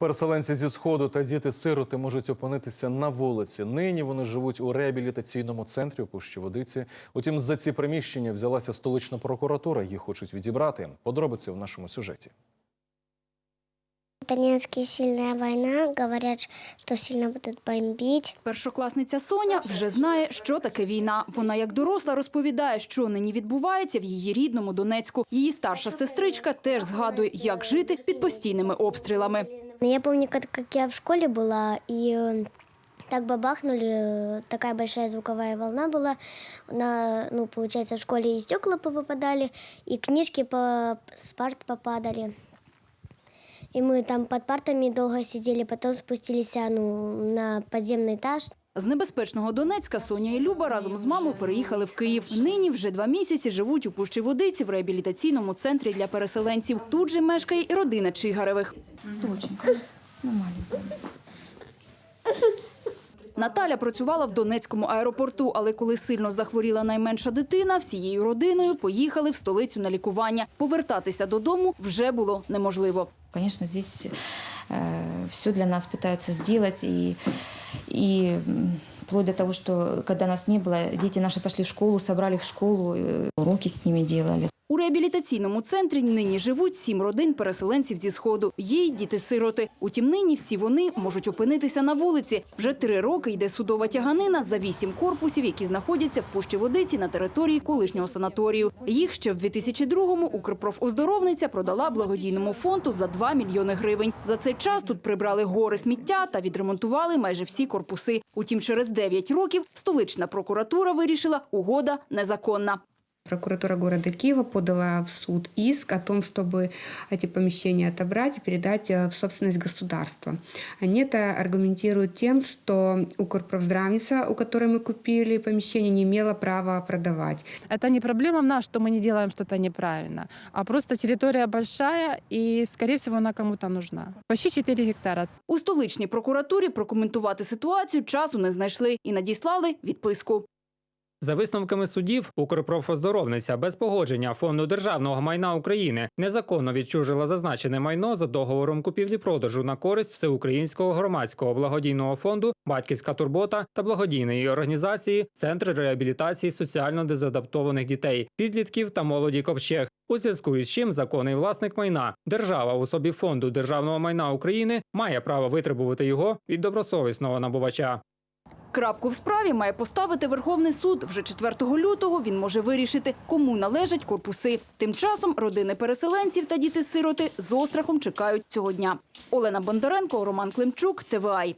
Переселенці зі сходу та діти-сироти можуть опинитися на вулиці. Нині вони живуть у реабілітаційному центрі у Пущі Водиці. Утім, за ці приміщення взялася столична прокуратура. Їх хочуть відібрати. Подробиці в нашому сюжеті. В Донецке сильная война, говорят, что сильно будут бомбить. Першокласниця Соня вже знає, що таке війна. Вона як доросла розповідає, що нині відбувається в її рідному Донецьку. Її старша сестричка теж згадує, як жити під постійними обстрілами. Я помню, как, как я в школе была, и э, так бабахнули, э, такая большая звуковая волна была. На, ну, получается, в школе и стекла повыпадали, и книжки по, с парт попадали. И мы там под партами долго сидели, потом спустились а, ну, на подземный этаж. З небезпечного Донецька Соня і Люба разом з мамою переїхали в Київ. Нині вже два місяці живуть у Пущі Водиці в реабілітаційному центрі для переселенців. Тут же мешкає і родина Чигаревих. Наталя працювала в Донецькому аеропорту, але коли сильно захворіла найменша дитина, всією родиною поїхали в столицю на лікування. Повертатися додому вже було неможливо. Конечно, здесь все для нас пытаются сделать, и, и м, вплоть до того, что когда нас не было, дети наши пошли в школу, собрали в школу, э, уроки с ними делали. У реабілітаційному центрі нині живуть сім родин переселенців зі сходу. Є й діти-сироти. Утім, нині всі вони можуть опинитися на вулиці. Вже три роки йде судова тяганина за вісім корпусів, які знаходяться в Пущі Водиці на території колишнього санаторію. Їх ще в 2002-му Укрпрофоздоровниця продала благодійному фонду за 2 мільйони гривень. За цей час тут прибрали гори сміття та відремонтували майже всі корпуси. Утім, через 9 років столична прокуратура вирішила, угода незаконна. Прокуратура города Киева подала в суд иск о том, чтобы эти помещения отобрать и передать э, в собственность государства. Они это аргументируют тем, что Укрправздравница, у которой мы купили помещение, не имела права продавать. Это не проблема в нас, что мы не делаем что-то неправильно, а просто территория большая и, скорее всего, она кому-то нужна. Почти 4 гектара. У столичній прокуратурі прокоментувати ситуацію часу не знайшли і надіслали відписку. За висновками судів, Укрпрофоздоровниця без погодження фонду державного майна України незаконно відчужила зазначене майно за договором купівлі-продажу на користь всеукраїнського громадського благодійного фонду Батьківська турбота та благодійної організації Центр реабілітації соціально дезадаптованих дітей, підлітків та молоді ковчег. У зв'язку із чим законний власник майна держава у особі фонду державного майна України має право витребувати його від добросовісного набувача. Крапку в справі має поставити Верховний суд. Вже 4 лютого він може вирішити, кому належать корпуси. Тим часом родини переселенців та діти-сироти з острахом чекають цього дня. Олена Бондаренко, Роман Климчук, ТВАЙ.